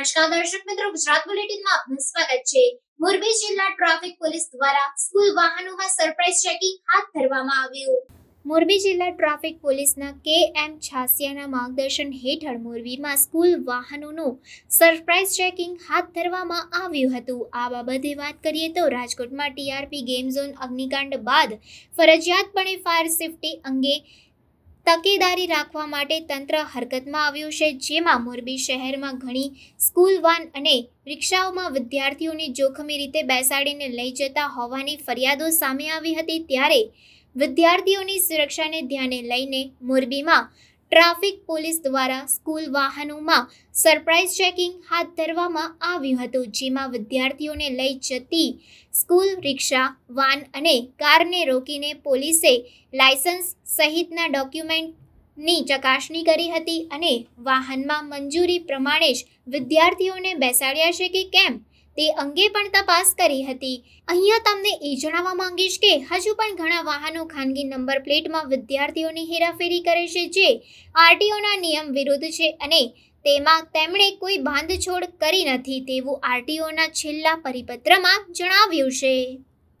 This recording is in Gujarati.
નમસ્કાર દર્શક મિત્રો, ગુજરાત બુલેટિનમાં આપનું સ્વાગત છે. મોરબી જિલ્લા ટ્રાફિક પોલીસ દ્વારા સ્કૂલ વાહનોમાં સરપ્રાઇઝ ચેકિંગ હાથ ધરવામાં આવ્યું. મોરબી જિલ્લા ટ્રાફિક પોલીસના કે એમ છાસિયાના માર્ગદર્શન હેઠળ મોરબીમાં સ્કૂલ વાહનોનું સરપ્રાઇઝ ચેકિંગ હાથ ધરવામાં આવ્યું હતું. આ બાબતે વાત કરીએ તો રાજકોટમાં ટીઆરપી ગેમ ઝોન અગ્નિકાંડ બાદ ફરજિયાતપણે ફાયર સેફટી અંગે તકેદારી રાખવા માટે તંત્ર હરકતમાં આવ્યું છે, જેમાં મોરબી શહેરમાં ઘણી સ્કૂલ વાન અને રિક્ષાઓમાં વિદ્યાર્થીઓને જોખમી રીતે બેસાડીને લઈ જતા હોવાની ફરિયાદો સામે આવી હતી. ત્યારે વિદ્યાર્થીઓની સુરક્ષાને ધ્યાને લઈને મોરબીમાં ટ્રાફિક પોલીસ દ્વારા સ્કૂલ વાહનોમાં સરપ્રાઇઝ ચેકિંગ હાથ ધરવામાં આવ્યું હતું, જેમાં વિદ્યાર્થીઓને લઈ જતી સ્કૂલ રિક્ષા, વાન અને કારને રોકીને પોલીસે લાયસન્સ સહિતના ડોક્યુમેન્ટની ચકાસણી કરી હતી અને વાહનમાં મંજૂરી પ્રમાણે જ વિદ્યાર્થીઓને બેસાડ્યા છે કે કેમ? તે અંગે પણ તપાસ કરી હતી. અહીંયા તમને એ જણાવવા માંગીશ કે હજુ પણ ઘણા વાહનો ખાનગી નંબર પ્લેટમાં વિદ્યાર્થીઓની હેરાફેરી કરે છે જે આરટીઓના નિયમ વિરુદ્ધ છે અને તેમાં તેમણે કોઈ બાંધછોડ કરી નથી તેવું આરટીઓના છેલ્લા પરિપત્રમાં જણાવ્યું છે.